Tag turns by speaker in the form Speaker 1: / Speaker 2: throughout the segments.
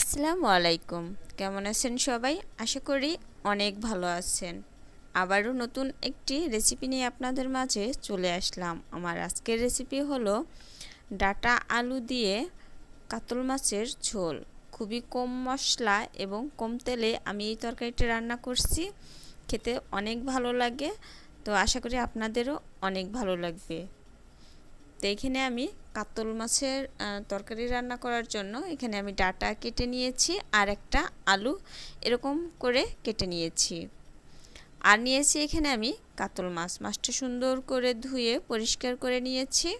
Speaker 1: আসসালামু আলাইকুম। কেমন আছেন সবাই? আশা করি অনেক ভালো আছেন। আবারও নতুন একটি রেসিপি নিয়ে আপনাদের মাঝে চলে আসলাম। আমার আজকের রেসিপি হলো ডাটা আলু দিয়ে কাতল মাছের ঝোল। খুবই কম মশলা এবং কম তেলে আমি এই তরকারিটি রান্না করছি। খেতে অনেক ভালো লাগে। তো আশা করি আপনাদেরও অনেক ভালো লাগবে। তো এখানে আমি কাতল মাছের তরকারি রান্না করার জন্য এখানে আমি ডাটা কেটে নিয়েছি আর একটা আলু এরকম করে কেটে নিয়েছি। আর নিয়েছি এখানে আমি কাতল মাছ। মাছটা সুন্দর করে ধুয়ে পরিষ্কার করে নিয়েছি।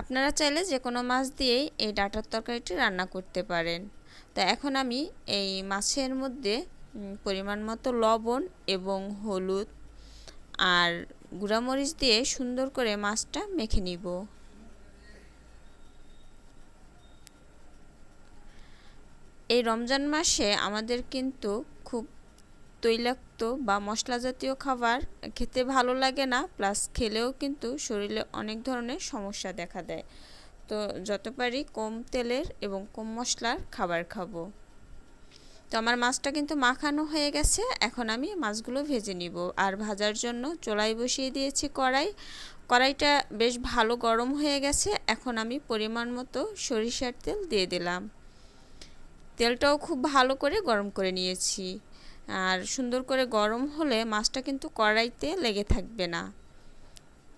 Speaker 1: আপনারা চাইলে যে কোনো মাছ দিয়েই এই ডাটার তরকারিটি রান্না করতে পারেন। তা এখন আমি এই মাছের মধ্যে পরিমাণ মতো লবণ এবং হলুদ আর গুঁড়ামরিচ দিয়ে সুন্দর করে মাছটা মেখে নিব। এই রমজান মাসে আমাদের কিন্তু খুব তৈলাক্ত বা মশলা জাতীয় খাবার খেতে ভালো লাগে না, প্লাস খেলেও কিন্তু শরীরে অনেক ধরনের সমস্যা দেখা দেয়। তো যত পারি কম তেলের এবং কম মশলার খাবার খাব। তো আমার মাছটা কিন্তু মাখানো হয়ে গেছে, এখন আমি মাছগুলো ভেজে নিব। আর ভাজার জন্য চোলাই বসিয়ে দিয়েছি কড়াই। কড়াইটা বেশ ভালো গরম হয়ে গেছে, এখন আমি পরিমাণ মতো সরিষার তেল দিয়ে দিলাম। তেলটাও খুব ভালো করে গরম করে নিয়েছি। আর সুন্দর করে গরম হলে মাছটা কিন্তু কড়াইতে লেগে থাকবে না।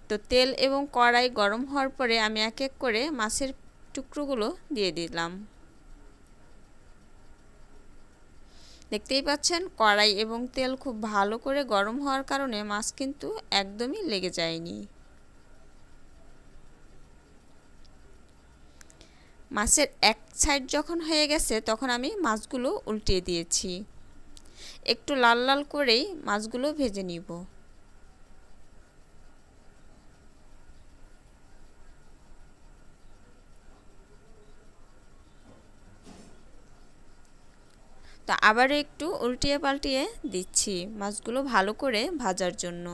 Speaker 1: তো তেল এবং কড়াই গরম হওয়ার পরে আমি এক এক করে মাছের টুকরোগুলো দিয়ে দিলাম। দেখতেই পাচ্ছেন, কড়াই এবং তেল খুব ভালো করে গরম হওয়ার কারণে মাছ কিন্তু একদমই লেগে যায়নি। মাছের এক সাইড যখন হয়ে গেছে, তখন আমি মাছগুলো উল্টিয়ে দিয়েছি। একটু লাল লাল করেই মাছগুলো ভেজে নিব। তো আবারও একটু উল্টিয়ে পাল্টিয়ে দিচ্ছি মাছগুলো ভালো করে ভাজার জন্য।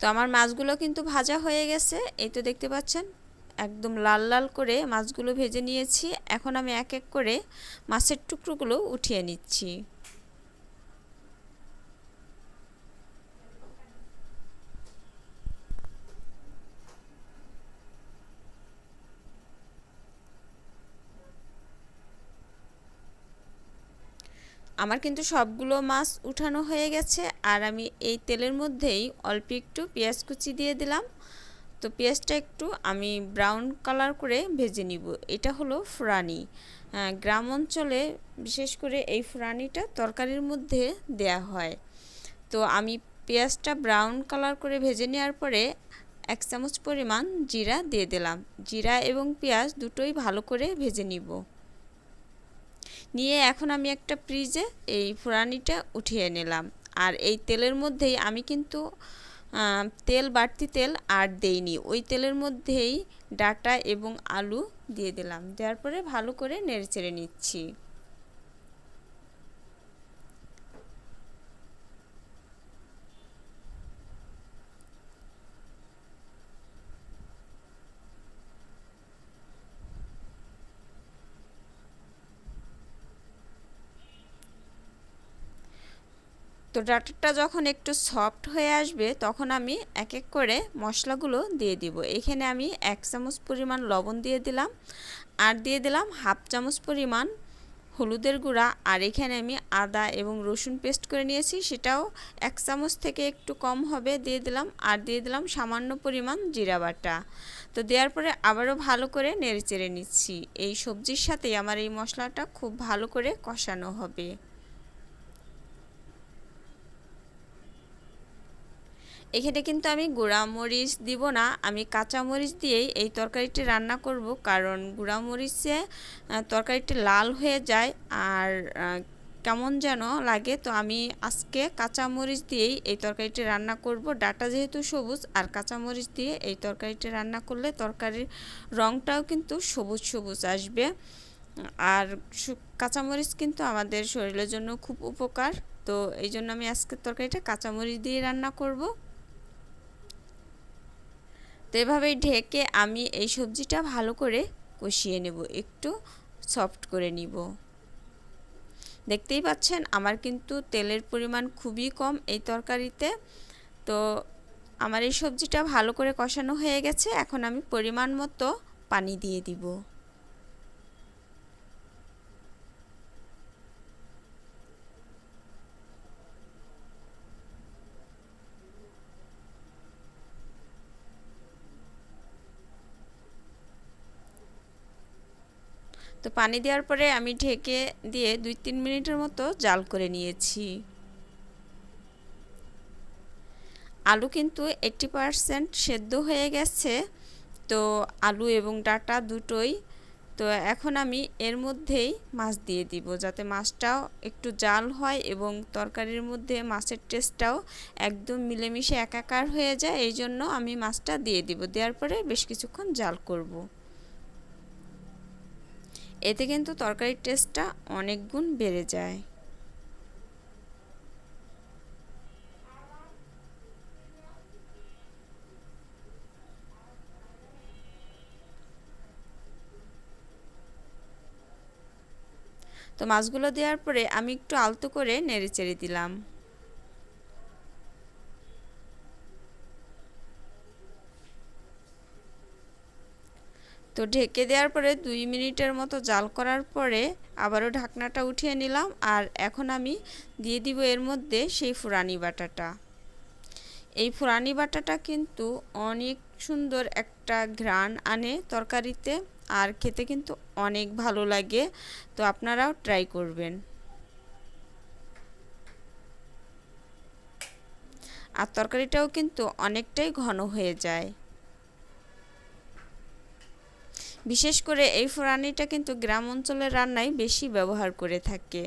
Speaker 1: তো আমার মাছগুলো কিন্তু ভাজা হয়ে গেছে, এই তো দেখতে পাচ্ছেন, একদম লাল লাল করে মাছগুলো ভেজে নিয়েছি। এখন আমি এক এক করে মাছের টুকরোগুলো উঠিয়ে নিচ্ছি। আমার কিন্তু সবগুলো মাছ উঠানো হয়ে গেছে আর আমি এই তেলের মধ্যেই অল্প একটু পেঁয়াজ কুচি দিয়ে দিলাম। তো পেঁয়াজটা একটু আমি ব্রাউন কালার করে ভেজে নিব। এটা হলো ফুরানি। গ্রাম অঞ্চলে বিশেষ করে এই ফুরানিটা তরকারির মধ্যে দেয়া হয়। তো আমি পেঁয়াজটা ব্রাউন কালার করে ভেজে নেওয়ার পরে এক চামচ পরিমাণ জিরা দিয়ে দিলাম। জিরা এবং পেঁয়াজ দুটোই ভালো করে ভেজে নিব। নিয়ে এখন আমি একটা ফ্রিজে এই ফুরানিটা উঠিয়ে নিলাম। আর এই তেলের মধ্যেই আমি কিন্তু তেল, বাড়তি তেল আর দেইনি। ওই তেলের মধ্যেই ডাটা এবং আলু দিয়ে দিলাম। দেওয়ার পরে ভালো করে নেড়ে চেড়ে নিচ্ছি। তো ডাটাটা যখন একটু সফট হয়ে আসবে, তখন আমি এক এক করে মশলাগুলো দিয়ে দিব। এখানে আমি এক চামচ পরিমাণ লবণ দিয়ে দিলাম আর দিয়ে দিলাম হাফ চামচ পরিমাণ হলুদের গুঁড়া। আর এখানে আমি আদা এবং রসুন পেস্ট করে নিয়েছি, সেটাও এক চামচ থেকে একটু কম হবে দিয়ে দিলাম। আর দিয়ে দিলাম সামান্য পরিমাণ জিরা বাটা। তো দেওয়ার পরে আবারও ভালো করে নেড়ে চেড়ে নিচ্ছি। এই সবজির সাথে আমার এই মশলাটা খুব ভালো করে কষানো হবে। এখানে কিন্তু আমি গুঁড়ামরিচ দিব না। আমি কাঁচা মরিচ দিয়েই এই তরকারিটি রান্না করব। কারণ গুঁড়ামরিচে তরকারিটি লাল হয়ে যায় আর কেমন যেন লাগে। তো আমি আজকে কাঁচা মরিচ দিয়েই এই তরকারিটি রান্না করব। ডাটা যেহেতু সবুজ, আর কাঁচা মরিচ দিয়ে এই তরকারিটি রান্না করলে তরকারির রঙটাও কিন্তু সবুজ সবুজ আসবে। আর কাঁচামরিচ কিন্তু আমাদের শরীরের জন্য খুব উপকার। তো তো এই জন্য আমি আজকের তরকারিটা কাঁচামরিচ দিয়ে রান্না করব। তো এভাবেই ঢেকে আমি এই সবজিটা ভালো করে কষিয়ে নেব, একটু সফট করে নিব। দেখতেই পাচ্ছেন আমার কিন্তু তেলের পরিমাণ খুবই কম এই তরকারিতে। তো আমার এই সবজিটা ভালো করে কষানো হয়ে গেছে, এখন আমি পরিমাণ মতো পানি দিয়ে দিব। তো পানি দেওয়ার পরে আমি ঢেকে দিয়ে দুই তিন মিনিটের মতো জাল করে নিয়েছি। আলু কিন্তু এইটটি পারসেন্ট সেদ্ধ হয়ে গেছে। তো আলু এবং ডাটা দুটোই। তো এখন আমি এর মধ্যেই মাছ দিয়ে দিব যাতে মাছটাও একটু জাল হয় এবং তরকারির মধ্যে মাছের টেস্টটাও একদম মিলেমিশে একাকার হয়ে যায়। এই জন্য আমি মাছটা দিয়ে দিব। দেওয়ার পরে বেশ কিছুক্ষণ জাল করব। এতে কিন্তু তরকারির টেস্টটা অনেক গুণ বেড়ে যায়। তো মাছগুলো দেওয়ার পরে আমি একটু আলতো করে নেড়ে চেড়ে দিলাম। তো ঢেকে দেওয়ার পরে দুই মিনিটের মতো জাল করার পরে আবারও ঢাকনাটা উঠিয়ে নিলাম আর এখন আমি দিয়ে দিব এর মধ্যে সেই ফুরানি বাটাটা। এই ফুরানি বাটাটা কিন্তু অনেক সুন্দর একটা ঘ্রাণ আনে তরকারিতে আর খেতে কিন্তু অনেক ভালো লাগে, তো আপনারাও ট্রাই করবেন। আর তরকারিটাও কিন্তু অনেকটাই ঘন হয়ে যায়। বিশেষ করে এই ফোড়ানিটা কিন্তু গ্রাম অঞ্চলের রান্নায় বেশি ব্যবহার করে থাকে।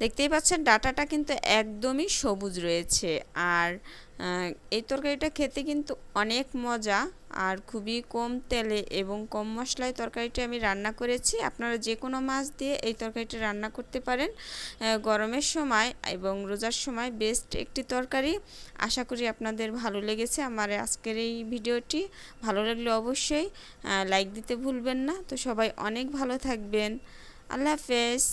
Speaker 1: দেখতেই পাচ্ছেন ডাটাটা কিন্তু একদমই সবুজ রয়েছে। আর এই তরকারিটা খেতে কিন্তু অনেক মজা, আর খুবই কম তেলে এবং কম মশলায় তরকারিটা আমি রান্না করেছি। আপনারা যে কোনো মাছ দিয়ে এই তরকারিটা রান্না করতে পারেন গরমের সময় এবং রোজার সময় বেস্ট একটি তরকারি। আশা করি আপনাদের ভালো লেগেছে আমার আজকের এই ভিডিওটি। ভালো লাগলে অবশ্যই লাইক দিতে ভুলবেন না। তো সবাই অনেক ভালো থাকবেন। আল্লাহ হাফেজ।